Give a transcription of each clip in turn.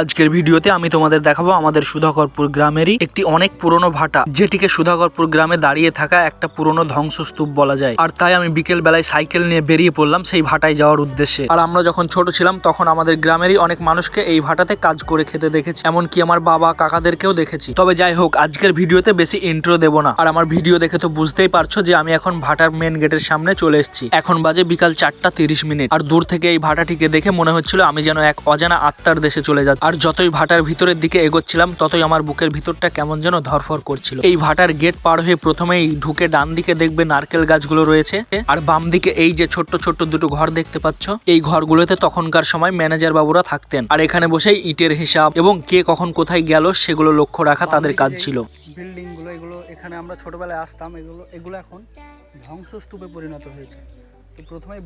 আজকের ভিডিওতে আমি তোমাদের দেখাবো আমাদের সুধাকরপুর গ্রামেরই একটি অনেক পুরনো ভাটা, যেটিকে সুধাকরপুর গ্রামে দাঁড়িয়ে থাকা একটা পুরনো ধ্বংসস্তূপ বলা যায়। আর তাই আমি বিকেল বেলায় সাইকেল নিয়ে বেরিয়ে পড়লাম সেই ভাটায় যাওয়ার উদ্দেশ্যে। আর আমরা যখন ছোট ছিলাম, তখন আমাদের গ্রামেরই অনেক মানুষকে এই ভাটাতে কাজ করে খেতে দেখেছি। এমনকি আমার বাবা, কাকাদেরকেও দেখেছি। তবে যাই হোক, আজকের ভিডিওতে বেশি ইন্ট্রো দেবো না। আর আমার ভিডিও দেখে তো বুঝতেই পারছ যে আমি এখন ভাটার মেন গেটের সামনে চলে এসেছি। এখন বাজে বিকাল চারটা তিরিশ মিনিট। আর দূর থেকে এই ভাটাটিকে দেখে মনে হচ্ছিল আমি যেন এক অজানা আত্মার দেশে চলে যাচ্ছি। আর যতই ভাটার ভিতরের দিকে এগোচ্ছিলাম ততই আমার বুকের ভিতরটা কেমন যেন ধরফর করছিল। এই ভাটার গেট পার হয়ে প্রথমেই ঢুকে ডান দিকে দেখবে নারকেল গাছগুলো রয়েছে আর বাম দিকে এই যে ছোট্ট ছোট্ট দুটো ঘর দেখতে পাচ্ছ এই ঘরগুলোতে তখনকার সময় ম্যানেজার বাবুরা থাকতেন। আর এখানে বসেই ইটের হিসাব এবং কে কখন কোথায় গেল সেগুলো লক্ষ্য রাখা তাদের কাজ ছিল। বিল্ডিংগুলো এগুলো এখানে আমরা ছোটবেলায় আসতাম এগুলো এগুলো এখন ধ্বংসস্তূপে পরিণত হয়েছে।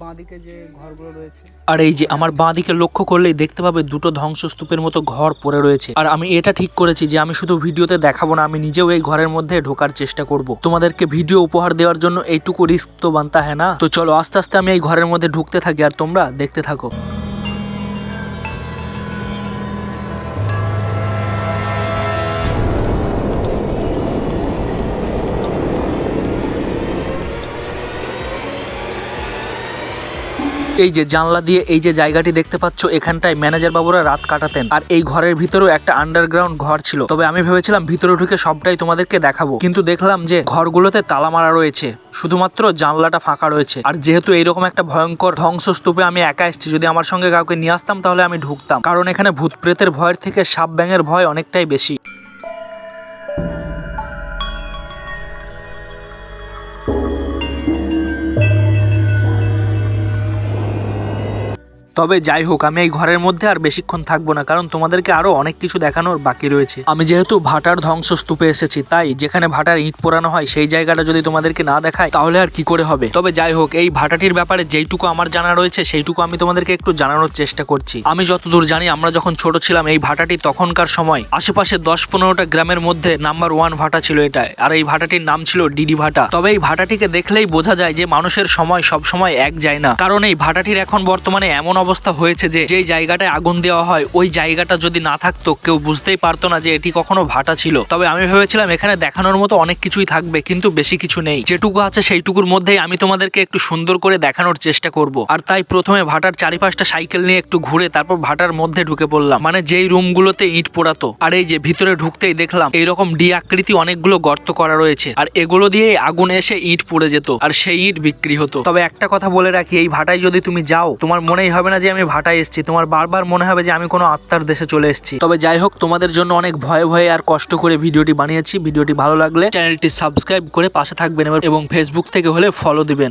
বাঁদিকে যে ঘরগুলো রয়েছে। আর এই যে আমার বাঁ দিকে লক্ষ্য করলেই দেখতে পাবে দুটো ধ্বংসস্তূপের মতো ঘর পড়ে রয়েছে। আর আমি এটা ঠিক করেছি যে আমি শুধু ভিডিওতে দেখাবো না, আমি নিজেও এই ঘরের মধ্যে ঢোকার চেষ্টা করব। তোমাদেরকে ভিডিও উপহার দেওয়ার জন্য এইটুকু রিস্ক তো বানতা হ্যাঁ না? তো চলো আস্তে আস্তে আমি এই ঘরের মধ্যে ঢুকতে থাকি আর তোমরা দেখতে থাকো। এই যে জানলা দিয়ে এই যে জায়গাটি দেখতে পাচ্ছ, এখানটায় ম্যানেজার বাবুরা রাত কাটাতেন। আর এই ঘরের ভিতরেও একটা আন্ডারগ্রাউন্ড ঘর ছিল। তবে আমি ভেবেছিলাম ভিতরে ঢুকে সবটাই তোমাদেরকে দেখাবো। কিন্তু দেখলাম যে ঘরগুলোতে তালা মারা রয়েছে। শুধুমাত্র জানলাটা ফাঁকা রয়েছে। আর যেহেতু এইরকম একটা ভয়ঙ্কর ধ্বংসস্তূপে আমি একা এসেছি, যদি আমার সঙ্গে কাউকে নিয়ে আসতাম, তাহলে আমি ঢুকতাম। কারণ এখানে ভূত প্রেতের ভয়ের থেকে সাপ ব্যাঙের ভয় অনেকটাই বেশি। তবে যাই হোক, আমি এই ঘরের মধ্যে আর বেশিক্ষণ থাকব না, কারণ তোমাদেরকে আরও অনেক কিছু দেখানোর বাকি রয়েছে। আমি যেহেতু ভাটার ধ্বংসস্তূপে এসেছি, তাই যেখানে ভাটার ইট পোড়ানো হয়, সেই জায়গাটা যদি তোমাদেরকে না দেখায় তাহলে আর কি করে হবে? তবে যাই হোক, এই ভাটাটির ব্যাপারে যেইটুকু আমার জানা রয়েছে, সেইটুকু আমি তোমাদেরকে একটু জানানোর চেষ্টা করছি। আমি যতদূর জানি, আমরা যখন ছোট ছিলাম, এই ভাটাটি তখনকার সময়, আশেপাশে দশ পনেরোটা গ্রামের মধ্যে নাম্বার ওয়ান ভাটা ছিল এটা আর এই ভাটাটির নাম ছিল ডিডি ভাটা। তবে এই ভাটাটিকে দেখলেই বোঝা যায় যে মানুষের সময় সব সময় এক যায় না, কারণ এই ভাটাটির এখন বর্তমানে এমন অবস্থা হয়েছে যে যেই জায়গাটায় আগুন দেওয়া হয়, ওই জায়গাটা যদি না থাকতো, কেউ বুঝতেই পারতো না যে এটি কখনো ভাটা ছিল। তবে আমি ভেবেছিলাম এখানে দেখানোর মতো অনেক কিছুই থাকবে, কিন্তু বেশি কিছু নেই। যেটুকু আছে সেইটুকুর মধ্যেই আমি তোমাদেরকে একটু সুন্দর করে দেখানোর চেষ্টা করব। আর তাই প্রথমে ভাটার চারিপাশটা সাইকেল নিয়ে একটু ঘুরে তারপর ভাটার মধ্যে ঢুকে পড়লাম। মানে যেই রুমগুলোতে ইট পোড়াতো, আর এই যে ভিতরে ঢুকতেই দেখলাম এইরকম ডি আকৃতি অনেকগুলো গর্ত করা রয়েছে। আর এগুলো দিয়ে আগুন এসে ইট পড়ে যেত, আর সেই ইট বিক্রি হতো। তবে একটা কথা বলে রাখি, এই ভাটায় যদি তুমি যাও, তোমার মনেই হবে না যে আমি ভাটায় এসেছি, তোমার বারবার মনে হবে যে আমি কোনো আত্মার দেশে চলে এসেছি। তবে যাই হোক, তোমাদের জন্য অনেক ভয়ে ভয়ে আর কষ্ট করে ভিডিওটি বানিয়েছি। ভিডিওটি ভালো লাগলে চ্যানেলটি সাবস্ক্রাইব করে পাশে থাকবেন এবং ফেসবুক থেকে হলে ফলো দিবেন।